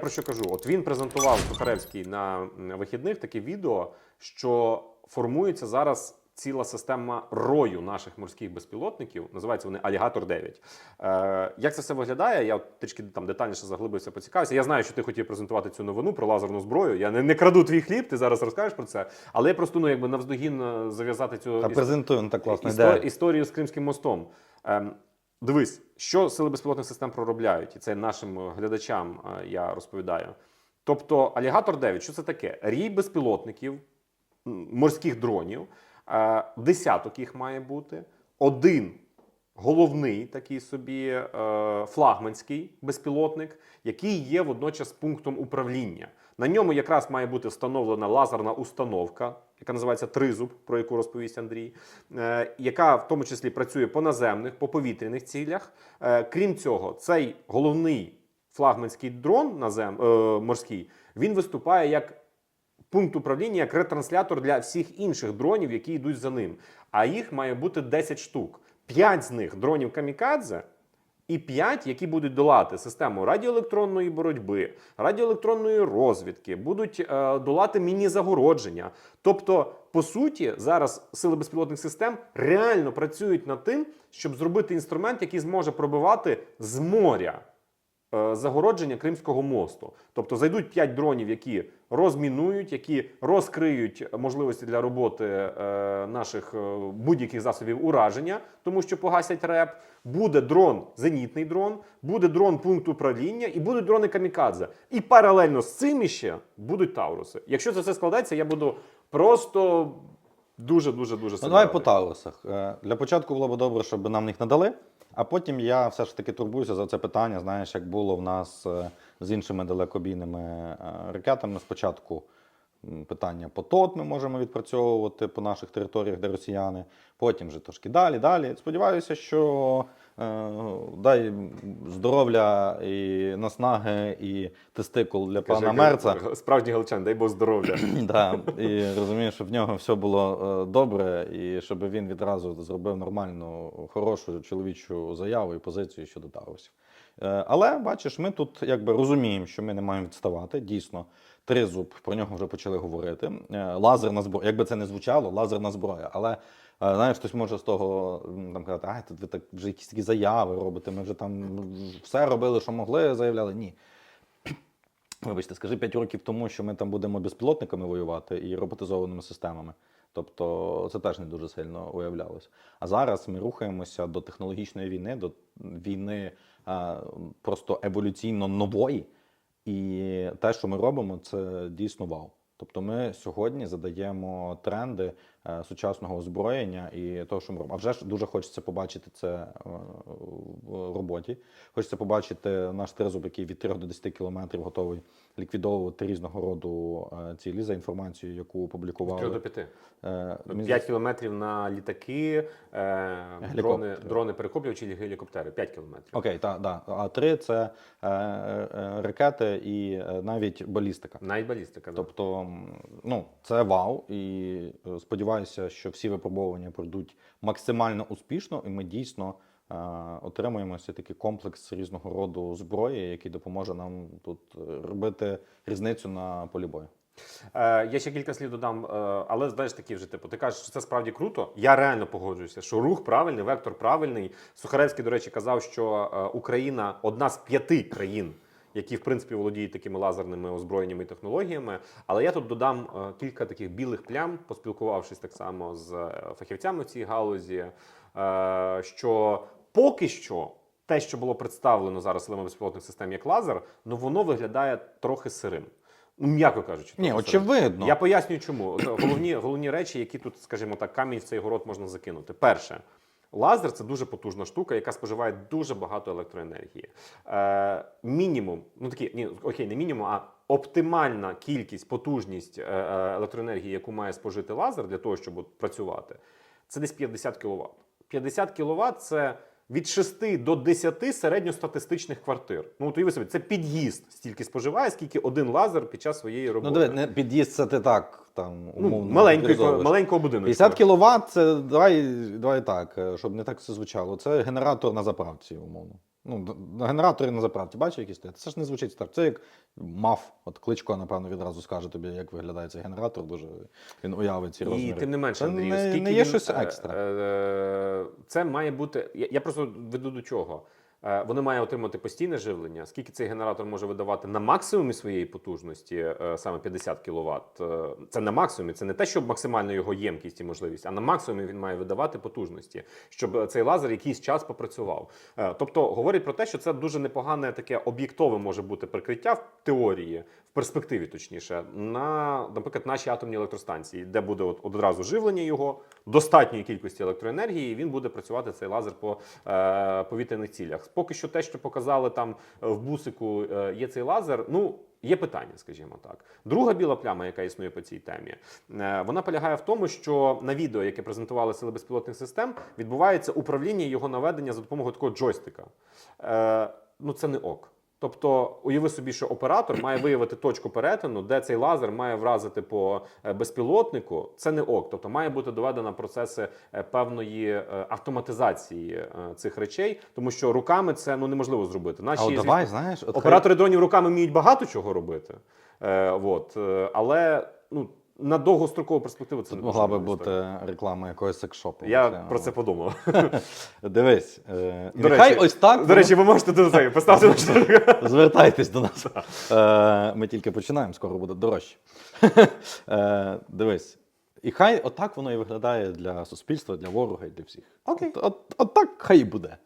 Про що кажу? От він презентував Сухаревський на вихідних таке відео, що формується зараз ціла система рою наших морських безпілотників. Називаються вони Алігатор 9. Е, як це все виглядає? Я трішки там детальніше заглибився, поцікавився. Я знаю, що ти хотів презентувати цю новину про лазерну зброю. Я не, не краду твій хліб, ти зараз розкажеш про це. Але я просто ну якби навздогін е, зав'язати цю Та іс- презентуємо так класно йде. історію з Кримським мостом. Ем, дивись, що сили безпілотних систем проробляють, і це нашим е, глядачам е, я розповідаю. Тобто, Алігатор 9, що це таке? Рій безпілотників, морських дронів, е, десяток їх має бути, один головний такий собі флагманський безпілотник, який є водночас пунктом управління. На ньому якраз має бути встановлена лазерна установка, яка називається Тризуб, про яку розповість Андрій, е, яка в тому числі працює по наземних, по повітряних цілях. Е, крім цього, цей головний флагманський дрон назем, е, морський він виступає як пункт управління, як ретранслятор для всіх інших дронів, які йдуть за ним. А їх має бути 10 штук. 5 з них дронів камікадзе. І 5, які будуть долати систему радіоелектронної боротьби, радіоелектронної розвідки, будуть е, долати міні-загородження. Тобто, по суті, зараз сили безпілотних систем реально працюють над тим, щоб зробити інструмент, який зможе пробивати з моря загородження Кримського мосту. Тобто зайдуть 5 дронів, які розмінують, які розкриють можливості для роботи е, наших е, будь-яких засобів ураження, тому що погасять реп. Буде дрон, зенітний дрон, буде дрон пункту управління і будуть дрони камікадзе. І паралельно з цим іще будуть Тауруси. Якщо це все складається, я буду просто дуже дуже дуже Ну, давай по Таурусах. Е, Для початку було б добре, щоб нам їх надали, а потім я все ж таки турбуюся за це питання. Знаєш, як було в нас е, з іншими далекобійними е, ракетами. Спочатку питання по ТОТ ми можемо відпрацьовувати по наших територіях, де росіяни. Потім вже трошки далі, далі. Сподіваюся, що дай здоров'я і наснаги, і тестикул для пана Мерца. Справжній галичан, дай Бог здоров'я. Да, і розумію, щоб в нього все було е, добре, і щоб він відразу зробив нормальну, хорошу чоловічу заяву і позицію щодо Таурусів. Е, Але бачиш, ми тут якби розуміємо, що ми не маємо відставати. Дійсно, тризуб про нього вже почали говорити. Е, Лазерна зброя, якби це не звучало, лазерна зброя. Але е, знаєш, хтось може з того там казати, ай, тут ви так вже якісь такі заяви робите. Ми вже там все робили, що могли, заявляли. Ні. Вибачте, скажи 5 років тому, що ми там будемо безпілотниками воювати і роботизованими системами. Тобто це теж не дуже сильно уявлялось. А зараз ми рухаємося до технологічної війни, до війни а, просто еволюційно нової. І те, що ми робимо, це дійсно вау. Тобто ми сьогодні задаємо тренди сучасного озброєння і того, що ми робимо. А вже ж дуже хочеться побачити це е, в роботі. Хочеться побачити наш тризуб, який від 3 до 10 кілометрів готовий ліквідовувати різного роду е, цілі за інформацією, яку опублікували. 3 до 5. Е, мені 5 кілометрів на літаки, е, дрони, дрони перехоплювачі і гелікоптери. 5 кілометрів. Окей, так, да. А три це е, е, ракети і е, навіть балістика. Навіть балістика. Тобто, ну, це вау, і е, сподіваюся, що всі випробування пройдуть максимально успішно, і ми дійсно е, отримаємо такий комплекс різного роду зброї, який допоможе нам тут е, робити різницю на полі бою. Е, я ще кілька слів додам, е, але знаєш такі вже типу, ти кажеш, що це справді круто. Я реально погоджуюся, що рух правильний, вектор правильний. Сухаревський, до речі, казав, що е, Україна одна з п'яти країн. Які в принципі володіють такими лазерними озброєннями і технологіями, але я тут додам е, кілька таких білих плям, поспілкувавшись так само з е, фахівцями в цій галузі. е, Що поки що те, що було представлено зараз силами безпілотних систем як лазер, ну воно виглядає трохи сирим. Ну, м'яко кажучи, Ні, трохи сирим. очевидно. Я пояснюю, чому головні, головні речі, які тут, скажімо так, камінь в цей город можна закинути. Перше, лазер це дуже потужна штука, яка споживає дуже багато електроенергії. Е, мінімум, ну такі, ні, окей, не мінімум, а оптимальна кількість, потужність е, е, електроенергії, яку має спожити лазер для того, щоб працювати, це десь 50 кВт. 50 кВт це від 6 до 10 середньостатистичних квартир. Ну, от уяви собі, це під'їзд стільки споживає, скільки один лазер під час своєї Ну, роботи. диви, не під'їзд це ти так там Ну, умовно. маленький, вирізовуєш. маленького будинку. 50 кВт це давай, давай так, е, щоб не так все звучало. Це генератор на заправці, умовно. Ну, генератори на заправці, бачиш, які стоять? Це ж не звучить так. Це як мав. От кличко, напевно, відразу скаже тобі, як виглядає цей генератор. Дуже він уявить ці І тим не менше, Андрію, скільки не є він, щось е, е, Це має бути. Я, я просто веду до чого. Е, Вони мають отримати постійне живлення. Скільки цей генератор може видавати на максимумі своєї потужності, е, саме 50 кВт. Це на максимумі, це не те, щоб максимальна його ємкість і можливість, а на максимумі він має видавати потужності, щоб цей лазер якийсь час попрацював. Е, Тобто говорить про те, що це дуже непогане таке об'єктове може бути прикриття в теорії, в перспективі, точніше, на, наприклад, нашій атомній електростанції, де буде от одразу живлення його, достатньої кількості електроенергії, і він буде працювати цей лазер по е, повітряних цілях. Поки що те, що показали там е, в бусику, е, є цей лазер. Ну. Є питання, скажімо так. Друга біла пляма, яка існує по цій темі, е, вона полягає в тому, що на відео, яке презентували сили безпілотних систем, відбувається управління його наведення за допомогою такого джойстика. Ну це не ок. Тобто, уяви собі, що оператор має виявити точку перетину, де цей лазер має вразити по е, безпілотнику. Це не ок. Тобто має бути доведено процеси е, певної е, автоматизації цих речей, тому що руками це ну неможливо зробити. Наші А от звісно, знаєш, от хай- оператори дронів руками вміють багато чого робити. Е, от, але ну на довгострокову перспективу це Тут не могла би бути ставити. реклама якогось секшопу. Я Це, про це подумав. Дивись, е, До нехай речі, ось так. До речі, ви можете до це поставити на. Звертайтесь до нас. Е, Ми тільки починаємо, скоро буде дорожче. Е, Дивись. І хай отак воно і виглядає для суспільства, для ворога і для всіх. Окей. От, от, от так хай і буде.